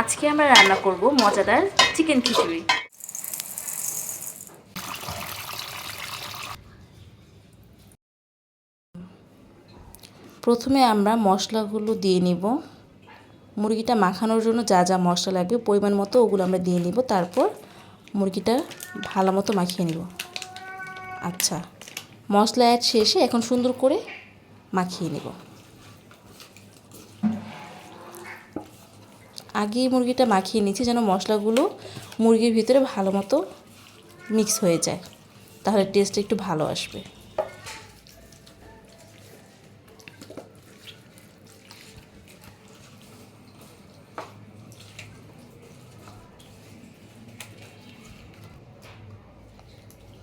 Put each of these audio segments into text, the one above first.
আজকে আমরা রান্না করব মজাদার চিকেন খিচুড়ি। প্রথমে আমরা মশলাগুলো দিয়ে নিব। মুরগিটা মাখানোর জন্য যা যা মশলা লাগবে, পরিমাণ মতো ওগুলো আমরা দিয়ে নিব। তারপর মুরগিটা ভালো মতো মাখিয়ে নিব। আচ্ছা মশলা অ্যাড শেষে এখন সুন্দর করে মাখিয়ে নেব। আগেই মুরগিটা মাখিয়ে নিচ্ছি যেন মশলাগুলো মুরগির ভিতরে ভালো মতো মিক্স হয়ে যায়। তাহলে টেস্ট একটু ভালো আসবে।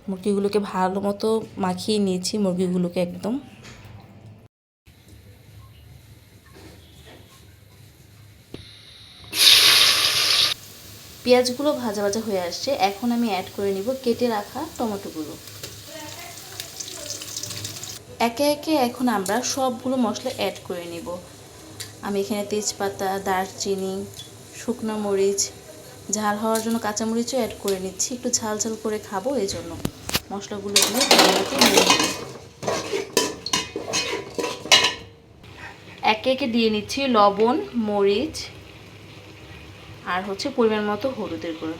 মুরগিগুলোকে ভালো মতো মাখিয়ে নিয়েছি, মুরগিগুলোকে একদম পেঁয়াজগুলো ভাজা ভাজা হয়ে আসছে। এখন আমি অ্যাড করে নিব কেটে রাখা টমেটোগুলো। একে একে এখন আমরা সবগুলো মশলা অ্যাড করে নিব। আমি এখানে তেজপাতা, দারচিনি, শুকনো মরিচ, ঝাল হওয়ার জন্য কাঁচামরিচও অ্যাড করে নিচ্ছি। একটু ঝাল ঝাল করে খাব এই জন্য মশলাগুলো দিয়ে নিয়ে একে একে দিয়ে নিচ্ছি লবণ, মরিচ আর হচ্ছে পরিমাণ মতো হলুদের গুঁড়ো।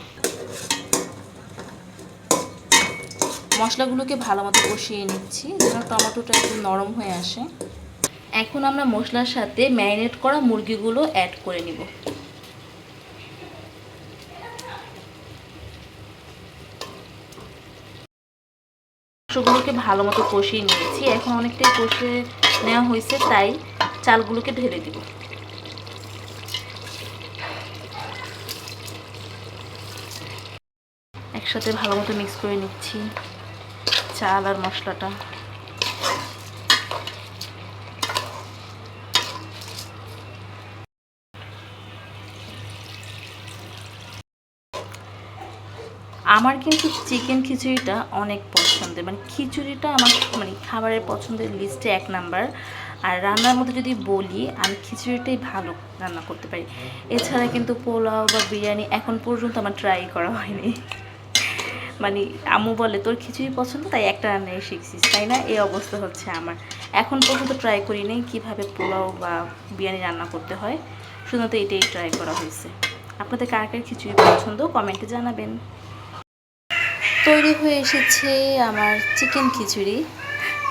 মশলাগুলোকে ভালো মতো কষিয়ে নিচ্ছি, যেন টমেটোটা একটু নরম হয়ে আসে। এখন আমরা মশলার সাথে ম্যারিনেট করা মুরগিগুলো অ্যাড করে নিব। মাংসগুলোকে ভালো মতো কষিয়ে নিয়েছি, এখন অনেকটাই কষে নেওয়া হয়েছে, তাই চালগুলোকে ঢেলে দিব। একসাথে ভালো মতো মিক্স করে নিচ্ছি চাল আর মশলাটা। আমার কিন্তু চিকেন খিচুড়িটা অনেক পছন্দের। মানে খিচুড়িটা আমার মানে খাবারের পছন্দের লিস্টে এক নাম্বার আর রান্নার মধ্যে যদি বলি, আমি খিচুড়িটাই ভালো রান্না করতে পারি। এছাড়া কিন্তু পোলাও বা বিরিয়ানি এখন পর্যন্ত আমার ট্রাই করা হয়নি। মানে আম্মু বলে, তোর খিচুড়ি পছন্দ, তাই একটা রান্নাই শিখছিস। তাই না? এই অবস্থা হচ্ছে আমার। এখন পর্যন্ত ট্রাই করি নেই কীভাবে পোলাও বা বিরিয়ানি রান্না করতে হয়। শুধুমাত্র এটাই ট্রাই করা হয়েছে। আপনাদের কার কার খিচুড়ি পছন্দ কমেন্টে জানাবেন। তৈরি হয়ে এসেছে আমার চিকেন খিচুড়ি।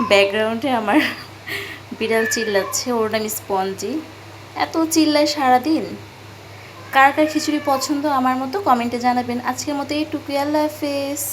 ব্যাকগ্রাউন্ডে আমার বিড়াল চিল্লাচ্ছে, ওর নাম স্পঞ্জি। এত চিল্লায় সারাদিন। কার কার খিচুড়ি পছন্দ আমার মতো কমেন্টে জানাবেন। আজকের মতো এইটুকুই আল্লাহ হাফেজ।